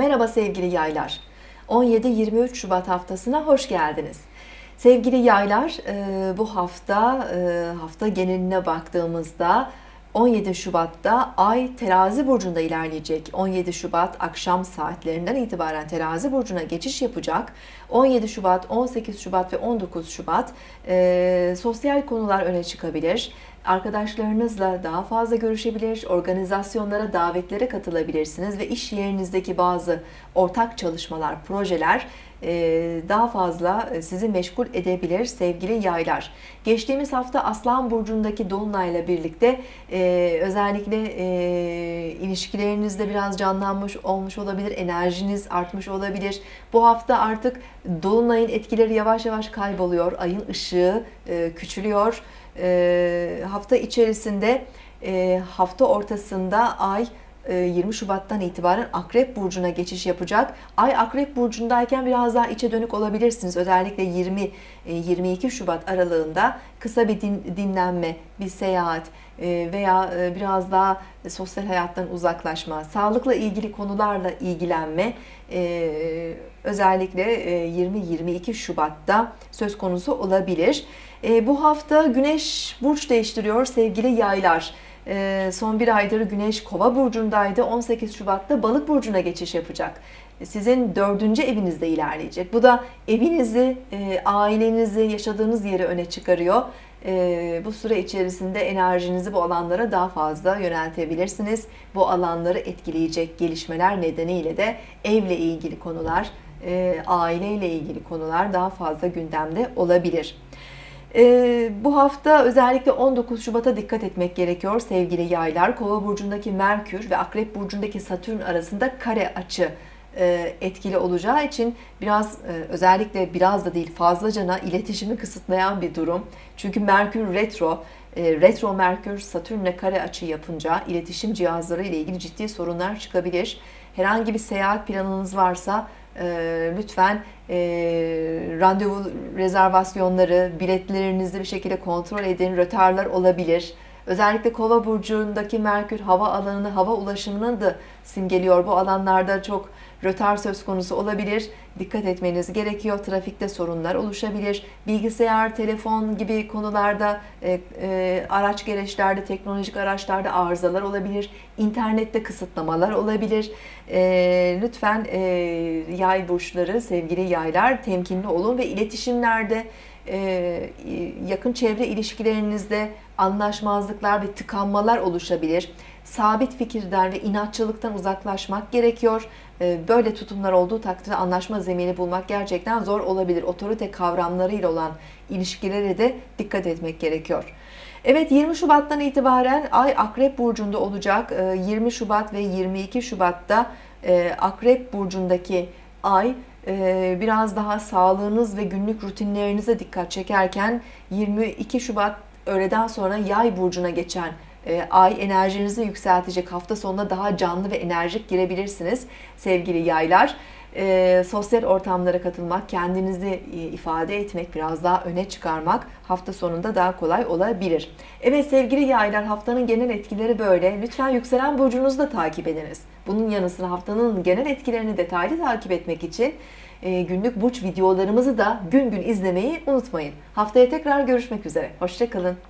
Merhaba sevgili yaylar. 17-23 Şubat haftasına hoş geldiniz. Sevgili yaylar, e, bu hafta e, hafta geneline baktığımızda 17 Şubat'ta Ay Terazi burcunda ilerleyecek. 17 Şubat akşam saatlerinden itibaren Terazi burcuna geçiş yapacak. 17 Şubat, 18 Şubat ve 19 Şubat e, sosyal konular öne çıkabilir. Arkadaşlarınızla daha fazla görüşebilir, organizasyonlara, davetlere katılabilirsiniz ve iş yerinizdeki bazı ortak çalışmalar, projeler e, daha fazla sizi meşgul edebilir sevgili yaylar. Geçtiğimiz hafta Aslan Burcu'ndaki Dolunay'la birlikte e, özellikle e, ilişkilerinizde biraz canlanmış olmuş olabilir, enerjiniz artmış olabilir. Bu hafta artık Dolunay'ın etkileri yavaş yavaş kayboluyor, ayın ışığı küçülüyor. Hafta içerisinde hafta ortasında ay 20 Şubat'tan itibaren Akrep Burcu'na geçiş yapacak. Ay Akrep Burcu'ndayken biraz daha içe dönük olabilirsiniz. Özellikle 20-22 Şubat aralığında kısa bir din, dinlenme, bir seyahat veya biraz daha sosyal hayattan uzaklaşma, sağlıkla ilgili konularla ilgilenme özellikle 20-22 Şubat'ta söz konusu olabilir. Bu hafta Güneş burç değiştiriyor sevgili yaylar. Ee, son bir aydır Güneş Kova burcundaydı. 18 Şubat'ta Balık burcuna geçiş yapacak. Sizin dördüncü evinizde ilerleyecek. Bu da evinizi, e, ailenizi, yaşadığınız yeri öne çıkarıyor. E, bu süre içerisinde enerjinizi bu alanlara daha fazla yöneltebilirsiniz. Bu alanları etkileyecek gelişmeler nedeniyle de evle ilgili konular, e, aileyle ilgili konular daha fazla gündemde olabilir. Ee, bu hafta özellikle 19 Şubat'a dikkat etmek gerekiyor sevgili yaylar. Kova burcundaki Merkür ve Akrep burcundaki Satürn arasında kare açı e, etkili olacağı için biraz e, özellikle biraz da değil fazlacana iletişimi kısıtlayan bir durum. Çünkü Merkür retro, e, retro Merkür Satürn'le kare açı yapınca iletişim cihazları ile ilgili ciddi sorunlar çıkabilir. Herhangi bir seyahat planınız varsa lütfen randevu rezervasyonları, biletlerinizi bir şekilde kontrol edin. Rötarlar olabilir. Özellikle Kova burcundaki Merkür hava alanını, hava ulaşımını da simgeliyor. Bu alanlarda çok rötar söz konusu olabilir. Dikkat etmeniz gerekiyor. Trafikte sorunlar oluşabilir. Bilgisayar, telefon gibi konularda, e, e, araç gereçlerde, teknolojik araçlarda arızalar olabilir. İnternette kısıtlamalar olabilir. E, lütfen e, yay burçları, sevgili yaylar temkinli olun ve iletişimlerde e, yakın çevre ilişkilerinizde anlaşmazlıklar ve tıkanmalar oluşabilir. Sabit fikirden ve inatçılıktan uzaklaşmak gerekiyor. E, böyle tutumlar olduğu takdirde anlaşma zemini bulmak gerçekten zor olabilir. Otorite kavramlarıyla olan ilişkilere de dikkat etmek gerekiyor. Evet 20 Şubat'tan itibaren Ay Akrep Burcu'nda olacak. 20 e, Şubat ve 22 Şubat'ta Akrep Burcu'ndaki Ay biraz daha sağlığınız ve günlük rutinlerinize dikkat çekerken 22 Şubat öğleden sonra yay burcuna geçen e, ay enerjinizi yükseltecek hafta sonunda daha canlı ve enerjik girebilirsiniz sevgili yaylar. E, sosyal ortamlara katılmak, kendinizi ifade etmek, biraz daha öne çıkarmak hafta sonunda daha kolay olabilir. Evet sevgili yaylar haftanın genel etkileri böyle. Lütfen yükselen burcunuzu da takip ediniz. Bunun yanı sıra haftanın genel etkilerini detaylı takip etmek için e, günlük burç videolarımızı da gün gün izlemeyi unutmayın. Haftaya tekrar görüşmek üzere. Hoşçakalın.